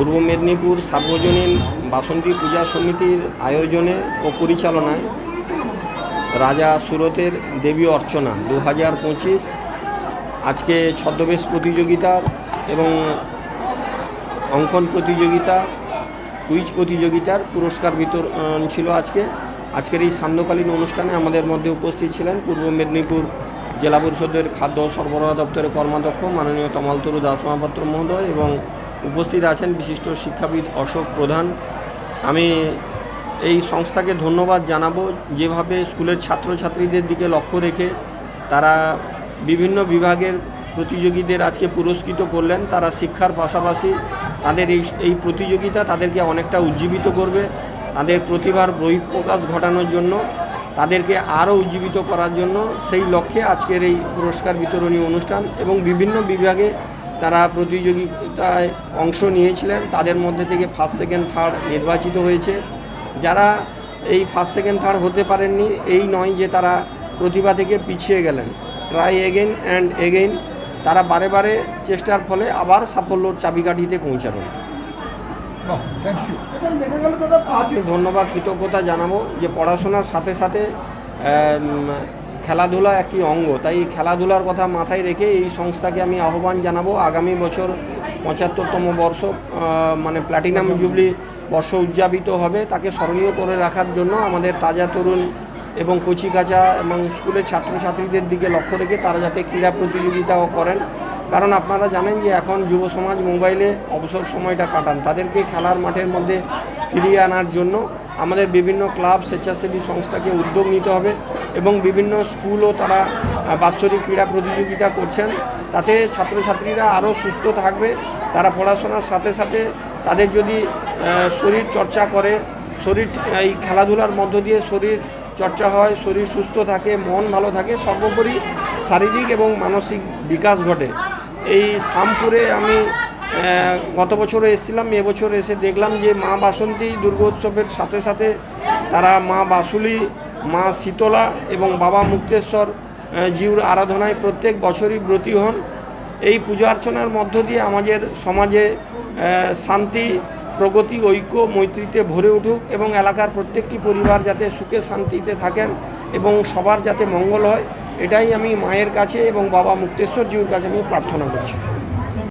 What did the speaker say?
পূর্ব মেদিনীপুর সার্বজনীন বাসন্তী পূজা সমিতির আয়োজনে ও পরিচালনায় রাজা সুরতের দেবী অর্চনা দু হাজার পঁচিশ, আজকে ছদ্মবেশ প্রতিযোগিতার এবং অঙ্কন প্রতিযোগিতা, কুইজ প্রতিযোগিতার পুরস্কার বিতরণ ছিল আজকে। আজকের এই সান্ধ্যকালীন অনুষ্ঠানে আমাদের মধ্যে উপস্থিত ছিলেন পূর্ব মেদিনীপুর জেলা পরিষদের খাদ্য সরবরাহ দপ্তরের কর্মাধ্যক্ষ মাননীয় তমালতরু দাস মহাপাত্র মহোদয় এবং উপস্থিত আছেন বিশিষ্ট শিক্ষাবিদ অশোক প্রধান। আমি এই সংস্থাকে ধন্যবাদ জানাব যেভাবে স্কুলের ছাত্রছাত্রীদের দিকে লক্ষ্য রেখে তারা বিভিন্ন বিভাগের প্রতিযোগীদের আজকে পুরস্কৃত করলেন। তারা শিক্ষার পাশাপাশি তাদের এই এই প্রতিযোগিতা তাদেরকে অনেকটা উজ্জীবিত করবে। তাদের প্রতিভার বহিঃপ্রকাশ ঘটানোর জন্য, তাদেরকে আরও উজ্জীবিত করার জন্য সেই লক্ষ্যে আজকের এই পুরস্কার বিতরণী অনুষ্ঠান এবং বিভিন্ন বিভাগে তারা প্রতিযোগিতায় অংশ নিয়েছিলেন। তাদের মধ্যে থেকে ফার্স্ট সেকেন্ড থার্ড নির্বাচিত হয়েছে। যারা এই ফার্স্ট সেকেন্ড থার্ড হতে পারেননি এই নয় যে তারা প্রতিভা থেকে পিছিয়ে গেলেন। ট্রাই এগেইন অ্যান্ড এগেইন তারা বারে বারে চেষ্টার ফলে আবার সাফল্যর চাবিকাঠিতে পৌঁছাবেন ধন্যবাদ কৃতজ্ঞতা জানাব যে পড়াশোনার সাথে সাথে খেলাধুলা একটি অঙ্গ। তাই এই খেলাধুলার কথা মাথায় রেখে এই সংস্থাকে আমি আহ্বান জানাব আগামী বছর পঁচাত্তরতম বর্ষ মানে প্ল্যাটিনাম জুবলি বর্ষ উদযাপিত হবে। তাকে স্মরণীয় করে রাখার জন্য আমাদের তাজা তরুণ এবং কচিকাচা এবং স্কুলের ছাত্রছাত্রীদের দিকে লক্ষ্য রেখে তারা যাতে ক্রীড়া প্রতিযোগিতাও করেন। কারণ আপনারা জানেন যে এখন যুব সমাজ মোবাইলে অবসর সময়টা কাটান। তাদেরকে খেলার মাঠের মধ্যে ফিরিয়ে আনার জন্য আমাদের বিভিন্ন ক্লাব, স্বেচ্ছাসেবী সংস্থাকে উদ্যোগ নিতে হবে এবং বিভিন্ন স্কুলও তারা বাৎসরিক ক্রীড়া প্রতিযোগিতা করছেন। তাতে ছাত্রছাত্রীরা আরও সুস্থ থাকবে, তারা পড়াশোনার সাথে সাথে তাদের যদি শরীর চর্চা করে, শরীর এই খেলাধুলার মধ্য দিয়ে শরীর চর্চা হয়, শরীর সুস্থ থাকে, মন ভালো থাকে, সর্বোপরি শারীরিক এবং মানসিক বিকাশ ঘটে। এই শামপুরে আমি গত বছরে এসেছিলাম এবছর এসে দেখলাম যে মা বাসন্তী দুর্গোৎসবের সাথে সাথে তারা মা বাসুলি, মা শীতলা এবং বাবা মুক্তেশ্বর জিউর আরাধনায় প্রত্যেক বছরই ব্রতী হন। এই পূজা অর্চনার মধ্য দিয়ে আমাদের সমাজে শান্তি, প্রগতি, ঐক্য, মৈত্রীতে ভরে উঠুক এবং এলাকার প্রত্যেকটি পরিবার যাতে সুখে শান্তিতে থাকেন এবং সবার যাতে মঙ্গল হয়, এটাই আমি মায়ের কাছে এবং বাবা মুক্তেশ্বর জিউর কাছে আমি প্রার্থনা করছি।